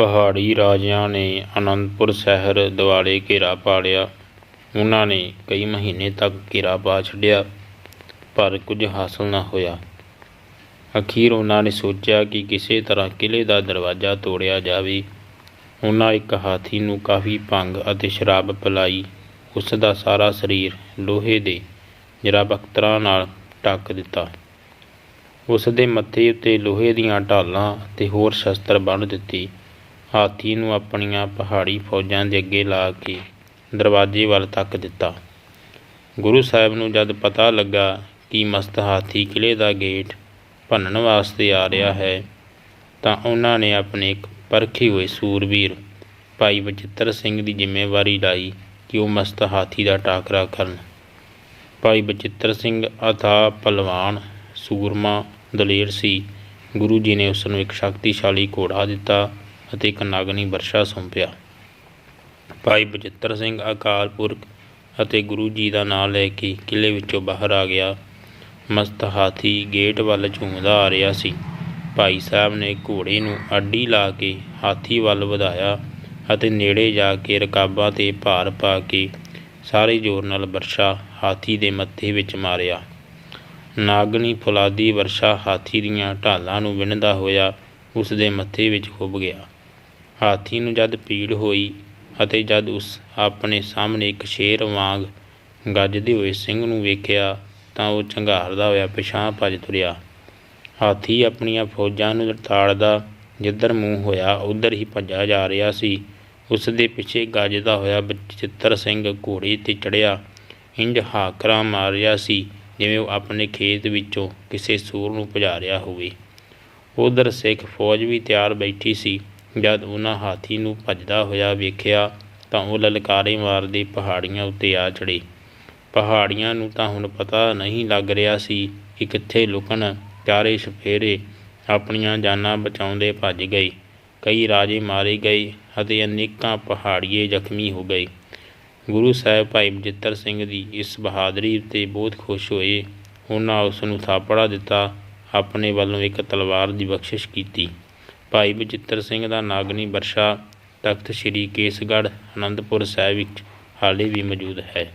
ਪਹਾੜੀ ਰਾਜਿਆਂ ਨੇ ਅਨੰਦਪੁਰ ਸ਼ਹਿਰ ਦੁਆਲੇ ਘੇਰਾ ਪਾ ਲਿਆ ਉਹਨਾਂ ਨੇ ਕਈ ਮਹੀਨੇ ਤੱਕ ਘੇਰਾ ਪਾ ਛੱਡਿਆ, ਪਰ ਕੁਝ ਹਾਸਲ ਨਾ ਹੋਇਆ। ਅਖੀਰ ਉਹਨਾਂ ਨੇ ਸੋਚਿਆ ਕਿ ਕਿਸੇ ਤਰ੍ਹਾਂ ਕਿਲ੍ਹੇ ਦਾ ਦਰਵਾਜ਼ਾ ਤੋੜਿਆ ਜਾਵੇ। ਉਹਨਾਂ ਇੱਕ ਹਾਥੀ ਨੂੰ ਕਾਫੀ ਭੰਗ ਅਤੇ ਸ਼ਰਾਬ ਪਿਲਾਈ। ਉਸ ਦਾ ਸਾਰਾ ਸਰੀਰ ਲੋਹੇ ਦੇ ਜਰਾ ਬਖਤਰਾਂ ਨਾਲ ਢੱਕ ਦਿੱਤਾ। ਉਸ ਦੇ ਮੱਥੇ ਉੱਤੇ ਲੋਹੇ ਦੀਆਂ ਢਾਲਾਂ ਅਤੇ ਹੋਰ ਸ਼ਸਤਰ ਬੰਨ੍ਹ ਦਿੱਤੀ। ਹਾਥੀ ਨੂੰ ਆਪਣੀਆਂ ਪਹਾੜੀ ਫੌਜਾਂ ਦੇ ਅੱਗੇ ਲਾ ਕੇ ਦਰਵਾਜ਼ੇ ਵੱਲ ਤੱਕ ਦਿੱਤਾ। ਗੁਰੂ ਸਾਹਿਬ ਨੂੰ ਜਦ ਪਤਾ ਲੱਗਾ ਕਿ ਮਸਤ ਹਾਥੀ ਕਿਲ੍ਹੇ ਦਾ ਗੇਟ ਭੰਨਣ ਵਾਸਤੇ ਆ ਰਿਹਾ ਹੈ, ਤਾਂ ਉਹਨਾਂ ਨੇ ਆਪਣੇ ਇੱਕ ਪਰਖੇ ਹੋਏ ਸੂਰਬੀਰ ਭਾਈ ਬਚਿੱਤਰ ਸਿੰਘ ਦੀ ਜ਼ਿੰਮੇਵਾਰੀ ਲਾਈ ਕਿ ਉਹ ਮਸਤ ਹਾਥੀ ਦਾ ਟਾਕਰਾ ਕਰਨ। ਭਾਈ ਬਚਿੱਤਰ ਸਿੰਘ ਅਥਾ ਪਹਿਲਵਾਨ ਸੂਰਮਾ ਦਲੇਰ ਸੀ। ਗੁਰੂ ਜੀ ਨੇ ਉਸ ਨੂੰ ਇੱਕ ਸ਼ਕਤੀਸ਼ਾਲੀ ਘੋੜਾ ਦਿੱਤਾ ਅਤੇ ਇੱਕ ਨਾਗਨੀ ਵਰਸ਼ਾ ਸੌਂਪਿਆ। ਭਾਈ ਬਚਿੱਤਰ ਸਿੰਘ ਅਕਾਲ ਪੁਰਖ ਅਤੇ ਗੁਰੂ ਜੀ ਦਾ ਨਾਮ ਲੈ ਕੇ ਕਿਲੇ ਵਿੱਚੋਂ ਬਾਹਰ ਆ ਗਿਆ। ਮਸਤ ਹਾਥੀ ਗੇਟ ਵੱਲ ਝੂਮਦਾ ਆ ਰਿਹਾ ਸੀ। ਭਾਈ ਸਾਹਿਬ ਨੇ ਘੋੜੇ ਨੂੰ ਅੱਡੀ ਲਾ ਕੇ ਹਾਥੀ ਵੱਲ ਵਧਾਇਆ ਅਤੇ ਨੇੜੇ ਜਾ ਕੇ ਰਕਾਬਾਂ ਤੇ ਭਾਰ ਪਾ ਕੇ ਸਾਰੇ ਜ਼ੋਰ ਨਾਲ ਵਰਸ਼ਾ ਹਾਥੀ ਦੇ ਮੱਥੇ ਵਿੱਚ ਮਾਰਿਆ। ਨਾਗਣੀ ਫੁਲਾਦੀ ਵਰਸ਼ਾ ਹਾਥੀ ਦੀਆਂ ਢਾਲਾਂ ਨੂੰ ਵਿੰਨਦਾ ਹੋਇਆ ਉਸ ਦੇ ਮੱਥੇ ਵਿੱਚ ਖੁੱਭ ਗਿਆ। ਹਾਥੀ ਨੂੰ ਜਦ ਪੀੜ ਹੋਈ ਅਤੇ ਜਦ ਉਸ ਆਪਣੇ ਸਾਹਮਣੇ ਇੱਕ ਸ਼ੇਰ ਵਾਂਗ ਗੱਜਦੇ ਹੋਏ ਸਿੰਘ ਨੂੰ ਵੇਖਿਆ ਤਾਂ ਉਹ ਚੰਗਾਰਦਾ ਹੋਇਆ ਪਿਛਾਂਹ ਭੱਜ ਤੁਰਿਆ। ਹਾਥੀ ਆਪਣੀਆਂ ਫੌਜਾਂ ਨੂੰ ਤਾੜਦਾ ਜਿੱਧਰ ਮੂੰਹ ਹੋਇਆ, ਉਧਰ ਹੀ ਭੱਜਾ ਜਾ ਰਿਹਾ ਸੀ। ਉਸ ਦੇ ਪਿੱਛੇ ਗੱਜਦਾ ਹੋਇਆ ਬਚਿੱਤਰ ਸਿੰਘ ਘੋੜੇ ਤੇ ਚੜਿਆ ਇੰਜ ਹਾਕਰਾ ਮਾਰ ਰਿਹਾ ਸੀ ਜਿਵੇਂ ਉਹ ਆਪਣੇ ਖੇਤ ਵਿੱਚੋਂ ਕਿਸੇ ਸੂਰ ਨੂੰ ਭਜਾ ਰਿਹਾ ਹੋਵੇ। ਉਧਰ ਸਿੱਖ ਫੌਜ ਵੀ ਤਿਆਰ ਬੈਠੀ ਸੀ। ਜਦ ਉਹਨਾਂ ਹਾਥੀ ਨੂੰ ਭੱਜਦਾ ਹੋਇਆ ਵੇਖਿਆ ਤਾਂ ਉਹ ਲਲਕਾਰੇ ਮਾਰਦੇ ਪਹਾੜੀਆਂ ਉੱਤੇ ਆ ਚੜੇ ਪਹਾੜੀਆਂ ਨੂੰ ਤਾਂ ਹੁਣ ਪਤਾ ਨਹੀਂ ਲੱਗ ਰਿਹਾ ਸੀ ਕਿ ਕਿੱਥੇ ਲੁਕਣ। ਚਾਰੇ ਸਫੇਰੇ ਆਪਣੀਆਂ ਜਾਨਾਂ ਬਚਾਉਂਦੇ ਭੱਜ ਗਏ। ਕਈ ਰਾਜੇ ਮਾਰੇ ਗਏ ਅਤੇ ਅਨੇਕਾਂ ਪਹਾੜੀਏ ਜ਼ਖਮੀ ਹੋ ਗਏ। ਗੁਰੂ ਸਾਹਿਬ ਭਾਈ ਬਜਿੱਤਰ ਸਿੰਘ ਦੀ ਇਸ ਬਹਾਦਰੀ ਉੱਤੇ ਬਹੁਤ ਖੁਸ਼ ਹੋਏ। ਉਹਨਾਂ ਉਸ ਨੂੰ ਥਾਪੜਾ ਦਿੱਤਾ, ਆਪਣੇ ਵੱਲੋਂ ਇੱਕ ਤਲਵਾਰ ਦੀ ਬਖਸ਼ਿਸ਼ ਕੀਤੀ। ਭਾਈ ਬਚਿੱਤਰ ਸਿੰਘ ਦਾ ਨਾਗਨੀ ਵਰਸ਼ਾ ਤਖਤ ਸ੍ਰੀ ਕੇਸਗੜ੍ਹ ਅਨੰਦਪੁਰ ਸਾਹਿਬ ਵਿੱਚ ਹਾਲੇ ਵੀ ਮੌਜੂਦ ਹੈ।